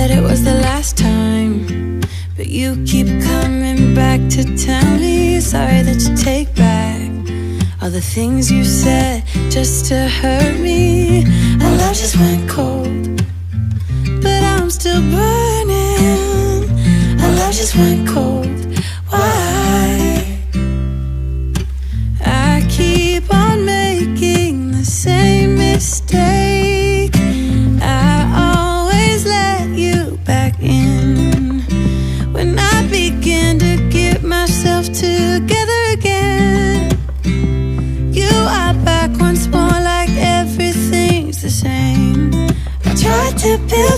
said it was the last time. But you keep coming back to tell me sorry that you take back all the things you said just to hurt me. Our love just went cold, but I'm still burning. Our love just went cold. Why? I keep on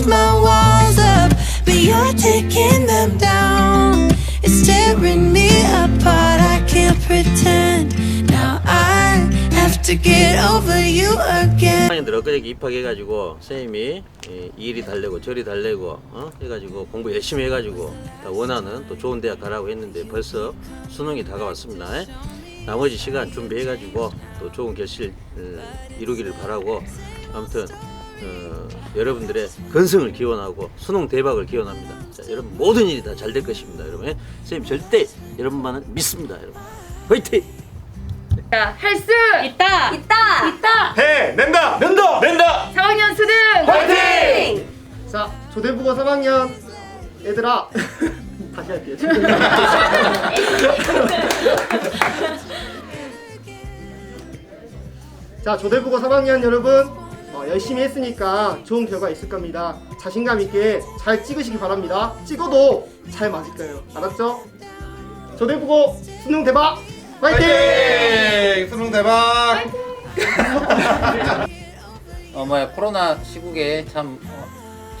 build my walls up, but you're taking them down. It's tearing me apart. I can't pretend. Now I have to get over you again. 학생들 엊그제 입학해가지고 선생님이 이 일이 달래고 저리 달래고 어? 해가지고 공부 열심히 해가지고 다 원하는 또 좋은 대학 가라고 했는데 벌써 수능이 다가왔습니다. 에? 나머지 시간 준비해가지고 또 좋은 결실 어, 이루기를 바라고 아무튼 어, 여러분들의 건승을 기원하고 수능 대박을 기원합니다. 자, 여러분 모든 일이 다 잘 될 것입니다. 여러분 에? 선생님 절대 여러분만은 믿습니다. 여러분 화이팅! 할 수 있다. 있다 있다 해 낸다 낸다 낸다 4학년 수능 화이팅! 자, 조대국어 3학년 얘들아 다시 할게요. 자, 조대국어 3학년 여러분 어, 열심히 했으니까 좋은 결과 있을 겁니다. 자신감 있게 잘 찍으시기 바랍니다. 찍어도 잘 맞을 거예요. 알았죠? 조대국어 수능 대박! 화이팅! 화이팅! 수능 대박! 어 뭐야 코로나 시국에 참 어,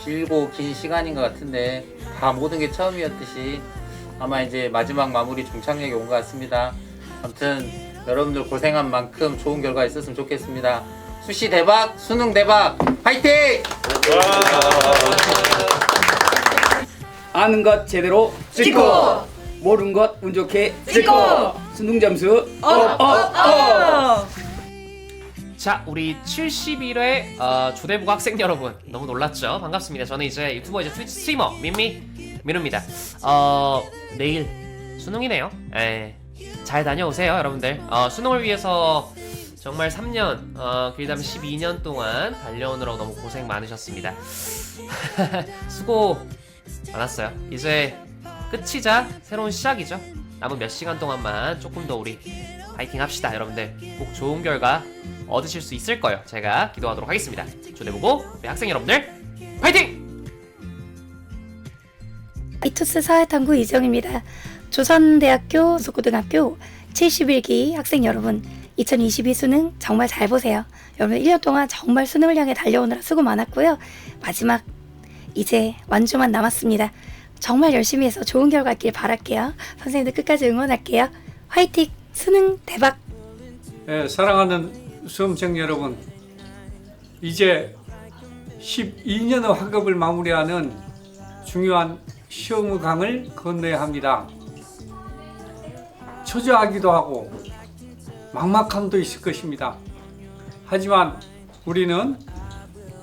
길고 긴 시간인 것 같은데 다 모든 게 처음이었듯이 아마 이제 마지막 마무리 종착역에 온것 같습니다. 아무튼 여러분들 고생한 만큼 좋은 결과 있었으면 좋겠습니다. 수시 대박, 수능 대박, 파이팅! 아는 것 제대로 찍고 모르는 것 운 좋게 찍고 수능 점수 어어어 자, 우리 71회 어, 조대부 학생 여러분 너무 놀랐죠? 반갑습니다. 저는 이제 유튜버 이제 트위치 스트리머 민미 민우입니다. 어, 내일 수능이네요. 에, 잘 다녀오세요, 여러분들. 어, 수능을 위해서 정말 3년, 어, 길다면 12년 동안 달려오느라고 너무 고생 많으셨습니다. 수고 많았어요. 이제 끝이자 새로운 시작이죠. 남은 몇 시간 동안만 조금 더 우리 파이팅 합시다, 여러분들. 꼭 좋은 결과 얻으실 수 있을 거예요. 제가 기도하도록 하겠습니다. 조대보고 우리 학생 여러분들 파이팅! 이투스 사회탐구 이정입니다. 조선대학교 속고등학교 71기 학생 여러분, 2022 수능 정말 잘 보세요. 여러분 1년 동안 정말 수능을 향해 달려오느라 수고 많았고요. 마지막 이제 완주만 남았습니다. 정말 열심히 해서 좋은 결과 있길 바랄게요. 선생님들 끝까지 응원할게요. 화이팅! 수능 대박! 예, 사랑하는 수험생 여러분, 이제 12년의 학업을 마무리하는 중요한 시험의 강을 건너야 합니다. 초조하기도 하고 막막함도 있을 것입니다. 하지만 우리는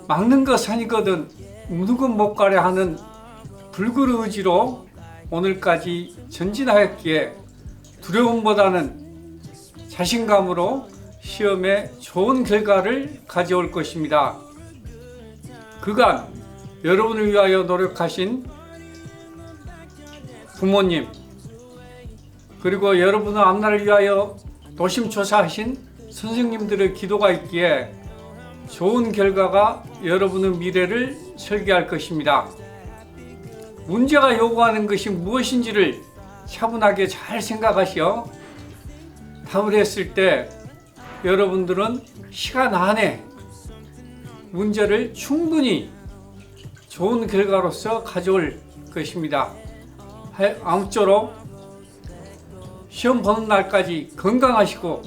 막는 것 산이거든 것못 가려 하는 불굴의 의지로 오늘까지 전진하였기에 두려움보다는 자신감으로 시험에 좋은 결과를 가져올 것입니다. 그간 여러분을 위하여 노력하신 부모님, 그리고 여러분의 앞날을 위하여 노심초사하신 선생님들의 기도가 있기에 좋은 결과가 여러분의 미래를 설계할 것입니다. 문제가 요구하는 것이 무엇인지를 차분하게 잘 생각하시어 답을 했을 때 여러분들은 시간 안에 문제를 충분히 좋은 결과로서 가져올 것입니다. 하- 아무쪼록 시험 보는 날까지 건강하시고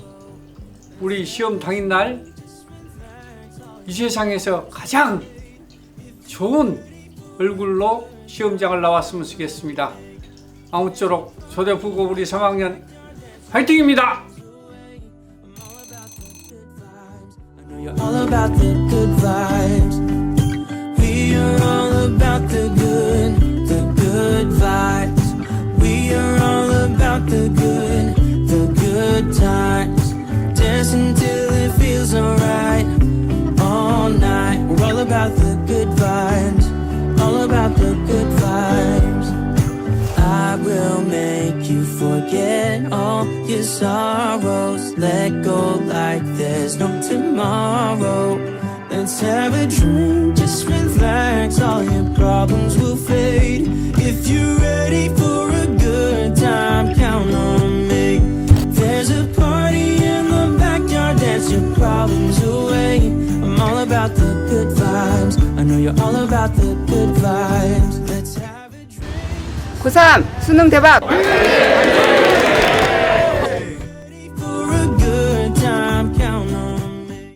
우리 시험 당일날 이 세상에서 가장 좋은 얼굴로 시험장을 나왔으면 좋겠습니다. 아무쪼록 조대부고 우리 3학년 화이팅입니다. All about the good vibes. about the good vibes, all about the good vibes. I will make you forget all your sorrows. Let go like there's no tomorrow. Let's have a drink, just relax, all your problems will fade. If you're ready 고3 수능 대박.